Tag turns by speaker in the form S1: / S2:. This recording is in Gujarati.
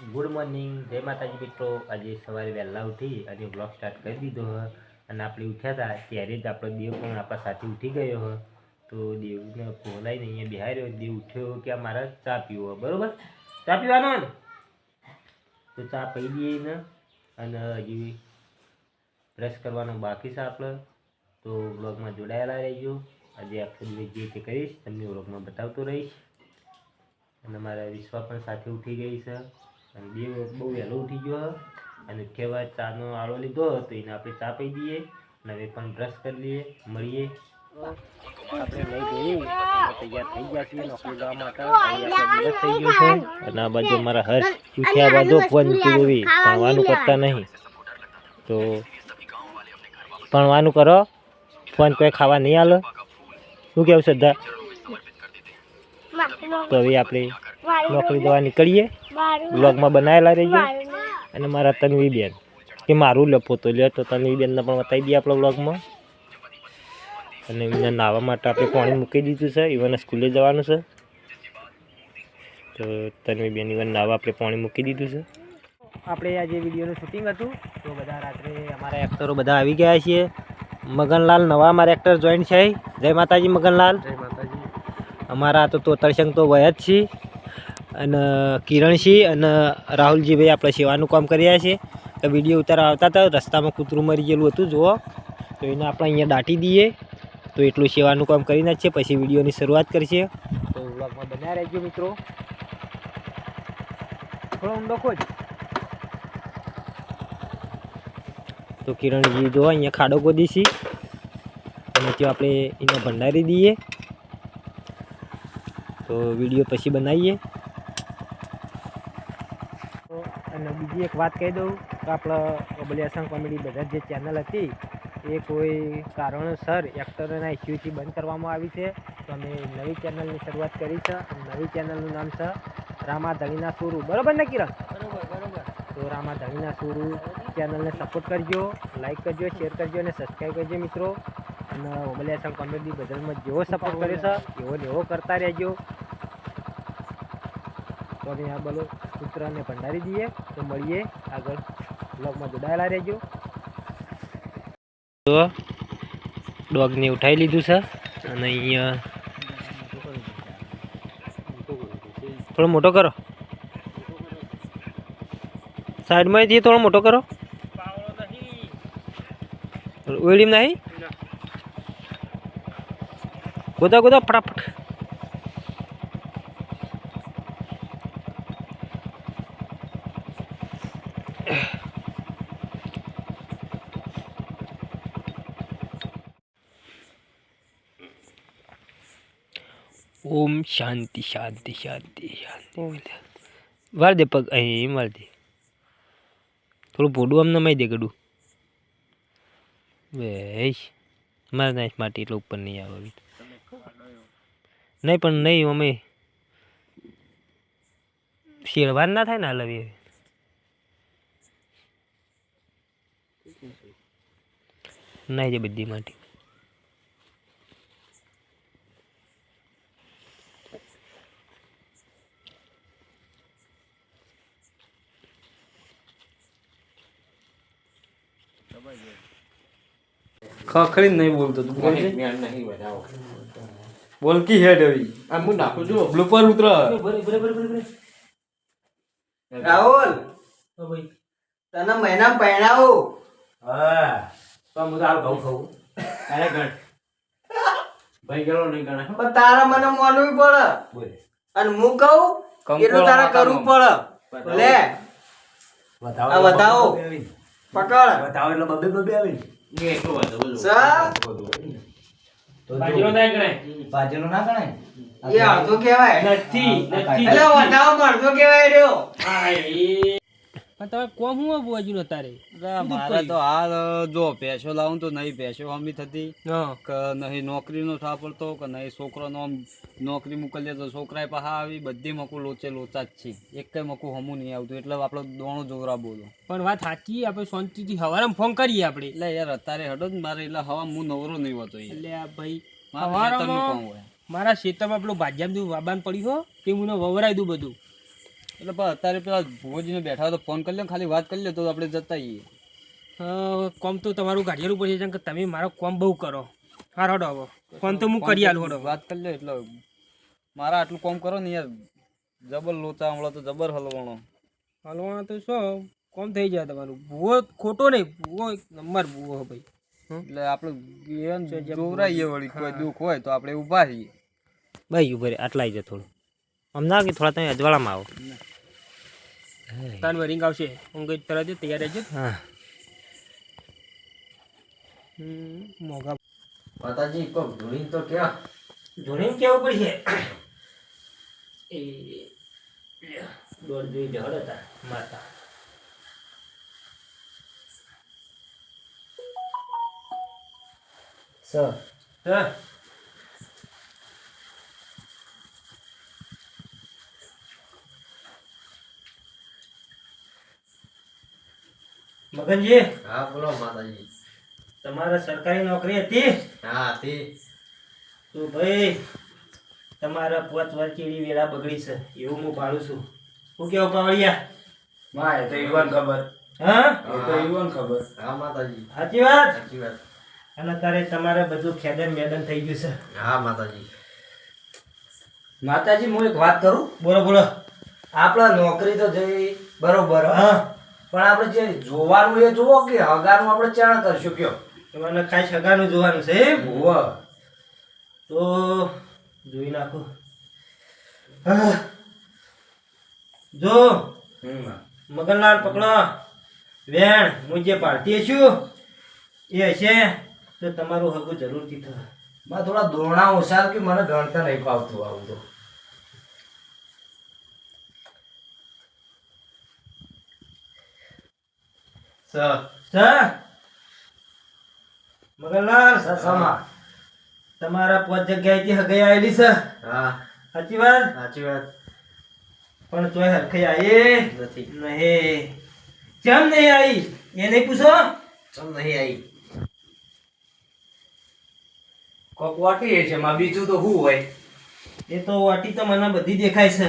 S1: Good morning. જય માતાજી મિત્રો. આજે સવારે વહેલા ઉઠી અને બ્લોગ સ્ટાર્ટ કરી દીધો હ. અને આપણે ઉઠ્યા હતા ત્યારે જ આપણો દેવ પણ આપણા સાથે ઉઠી ગયો હ. તો દેવને બોલાવીને અહીંયા બિહાર્યો દેવ ઉઠ્યો કે આ મારે ચા પીવો બરાબર? ચા પીવાનો? તો ચા પી દઈએ ને અને હજી બ્રશ કરવાનો બાકી છે આપણે. તો બ્લોગમાં જોડાયેલા રહેજો. આજે આખો દિવસ જે તે કરીશ, તમને બ્લોગમાં બતાવતો રહીશ. અને મારા વિશ્વા પણ સાથે ઉઠી ગઈ છે. અને બે બહુ વહેલો ઉઠી ગયો અને કહેવાય ચાનો આળો લીધો તો એને આપણે ચા પી દઈએ અને હવે પણ બ્રશ કરી લઈએ મળીએ. આપણે લઈ તૈયાર થઈ ગયા છીએ નોકરી જવા માટે. દિવસ થઈ ગયો છે. અને આ બાજુ અમારા હર્ષ ઉઠ્યા બાજુ ફોન ચૂરવી ભણવાનું કરતા નહીં. તો ભણવાનું કરો. ફોન કોઈ ખાવા નહીં આલો. શું કેવું શ્રદ્ધા? તો હવે આપણે નોકરી જવા નીકળીએ. બ્લોગમાં બનાવેલા રહીએ અને મારા તન્વીબેન. કે મારું લપો તો લે તો તન્વીબેનને પણ બતાવી દઈએ આપણા બ્લોગમાં અને એમને નાહવા માટે આપણે પાણી મૂકી દીધું છે. ઇવન સ્કૂલે જવાનું છે. તો તન્વીબેન ઇવન ઈવન નાહવા આપણે પાણી મૂકી દીધું છે. આપણે આજે વિડીયોનું શૂટિંગ હતું. તો બધા રાત્રે અમારા એક્ટરો બધા આવી ગયા છીએ. મગનલાલ નવા અમારા એક્ટર જોઈન છે. જય માતાજી મગનલાલ.
S2: જય માતાજી.
S1: અમારા તો તોતરસંગ તો વય જ છીએ. અને કિરણસિંહ અને રાહુલજીભાઈ આપણે સેવાનું કામ કરી રહ્યા છીએ તો વીડિયો ઉતારવા આવતા હતા, રસ્તામાં કૂતરું મરી ગયેલું હતું, જુઓ. તો એને આપણે અહીંયા દાટી દઈએ. તો એટલું સેવાનું કામ કરી નાખીએ, પછી વિડીયોની શરૂઆત કરીએ. તો વ્લોગમાં બન્યા રહેજો મિત્રો. થોડો ઊંડો ખોજ. તો કિરણજી જો અહીંયા ખાડો ગોદી અને ત્યાં આપણે એને ભંડારી દઈએ. તો વીડિયો પછી બનાવીએ તો અને બીજી એક વાત કહી દઉં તો આપણે બલિયાસણ કોમેડી બધા જે ચેનલ હતી એ કોઈ કારણોસર એક્ટરોના ઇસ્યુથી બંધ કરવામાં આવી છે. તો અમે નવી ચેનલની શરૂઆત કરી છે અને નવી ચેનલનું નામ છે રામા ધણીના સુરુ. બરાબર ને કિરણ?
S2: બરોબર બરોબર.
S1: તો રામા ધણીના સુરુ ચેનલને સપોર્ટ કરજો લાઈક કરજો શેર કરજો અને સબસ્ક્રાઈબ કરજો મિત્રો. અને ઓબલિયાસણ કોમેડી બદલમાં જેવો સપોર્ટ કર્યો છે એવો ને એવો કરતા રહેજો. તો આ બોલો કૂતરાને ભંડારી દઈએ તો મળીએ આગળ બ્લોગમાં જોડાયેલા રહેજો. તો ડોગને ઉઠાવી લીધું છે અને અહીંયા થોડો મોટો કરો. સાઈડમાંથી થોડો મોટો કરો. ઓઈડીમ નહીં? ગોદા ગોદા ફટાફટ. ઓમ શાંતિ શાંતિ શાંતિ શાંતિ વાર દે પગ અહીં એમ વાર દે. થોડું ભોડું આમ નમાઈ દે ગડું. બેસ મારે નાશ માટે એટલે ઉપર નહીં આવે નહીં, પણ નહીં, અમે શેરવાન ના થાય ને હલવી નહીં જાય બધી માટી.
S2: ખખડી નહીં બોલતો તું. બોલ બોલકી હેડ હવે.
S3: આ હું નાખું છું
S2: બ્લુપર ઉતર.
S3: રાહુલ. તને મહિના પહેણાવું
S1: હા. તો હું તો ઘઉં ખાઉં અરે ગણ. ભાઈ ગયેલો નહીં ગણે
S3: પણ તારા મને માનવું પડે.
S1: બોલ.
S3: અને હું કહું એટલું તારે કરવું પડે. લે.
S1: વધાવો
S3: આ વધાવો. પકડ.
S1: વધાવો એટલે બબે બબે આવે ને
S3: સર
S1: બાજરો ના ગણે
S4: બાજરો ના ગણાય?
S3: એ અડધો કહેવાય.
S1: નથી નથી.
S3: એટલે વધાવો અડધો કહેવાય રહ્યો.
S1: પણ તમે કોમ હું બુઆજી નો તારે
S2: મારે તો હાલ જો પૈસો લાવું તો નહીં પૈસો હમી થતી. કે નહીં નોકરીનો થવા પડતો કે નહીં છોકરાનો આમ નોકરી મોકલીએ તો છોકરાએ પાહા આવી બધી મકુ લોચે લોચા જ છે. એક કઈ મકુ હમું નહીં આવતું. એટલે આપણો દોણો જોરા બોલો.
S5: પણ વાત સાચી આપણે શાંતિથી હવારે ફોન કરીએ આપણે.
S2: એટલે યાર અત્યારે હડો જ મારે એટલે હવા હું નવરો નહીં હોતો
S5: એટલે આ ભાઈ
S2: મારે
S5: ખેતરમાં પેલું ભાજ્યામ વાબાન પડ્યું હો તે હું વવરાય દઉં બધું?
S2: એટલે પણ અત્યારે પેલા ભુવોજીને બેઠા હોય તો ફોન કરી લે ને ખાલી વાત કરી લે તો આપણે જતા આવીએ.
S5: કોમ તો તમારું કાઢેલું પડશે જેમ કે તમે મારો કોમ બહુ કરો. હારો ડો હવે કોમ તો હું કરી આલું હડો
S2: વાત કરી લે એટલે મારા આટલું કોમ કરો ને યાર જબર લોચા હમણાં તો જબર હલવાણો
S5: હલવાના તો શું કોમ થઈ જાય તમારું. ભૂવો ખોટો નહીં ભૂવો એક નંબર ભૂવો હો ભાઈ.
S2: એટલે આપણે જોવરાઈએ વળી કોઈ દુઃખ હોય તો આપણે ઊભા રહીએ.
S1: ભાઈ ઉભરે આટલા આવી જાય થોડું. અમદાવાદ ના કે થોડા તમે અજવાળામાં આવો.
S5: તાન વરિંગ આવશે ઊંઘ તરત જ તૈયાર રહેજો.
S1: હા.
S5: મોગા
S3: માતાજી કોક ધૂણી તો ક્યાં?
S1: ધૂણી કેવું પડશે? એ દોડ જોઈ જળ હતા માતા.
S3: સર.
S1: હા. મગનજી?
S3: હા બોલો માતાજી.
S1: તમારે સરકારી નોકરી હતી?
S3: હા તે
S1: તો ભાઈ તમારા પાંચ વર્ષની વેળા બગડી છે એવું હું પાડું છું. હું કેવું પાવળિયા?
S4: માં એ તો યુવાન ખબર.
S1: હા?
S4: એ તો યુવાન ખબર.
S3: હા માતાજી.
S1: સાચી વાત?
S3: સાચી વાત.
S1: અને તારે તમારે બધું ખેદન મેદન થઈ ગયું છે.
S3: હા માતાજી.
S4: માતાજી હું એક વાત કરું?
S1: બોલો બોલો.
S4: આપણે નોકરી તો જઈ બરોબર હ. પણ આપણે જે જોવાનું એ જોવો કે હગાનું આપણે ચાણ કરશું કયો?
S1: તમારે ખાસ સગાનું જોવાનું છે એમ?
S4: હોવ.
S1: તો જોઈ નાખો. જો. મગનલાલ પકડો. વેણ હું જે પાડતી છું એ હશે. તો તમારું હગું જરૂરથી થશે
S4: માં થોડા દોરણા ઓછા કે મને ગણતા નહીં ફાવતું આવું તો.
S1: મગનલાલ
S4: સસમા
S1: તમારા પાંચ જગ્યાએથી હગાઈ આવેલી છે?
S3: હા.
S1: સાચી વાત?
S3: સાચી વાત.
S1: પણ તોય હરખાઈ આવી
S3: નથી.
S1: નહીં. કેમ નહીં આવી એ નહીં પૂછો?
S3: ચમ નહીં આવી
S4: કોક વાટી છે માં બીજું તો શું હોય?
S1: એ તો વાટી તો મને બધી દેખાય છે.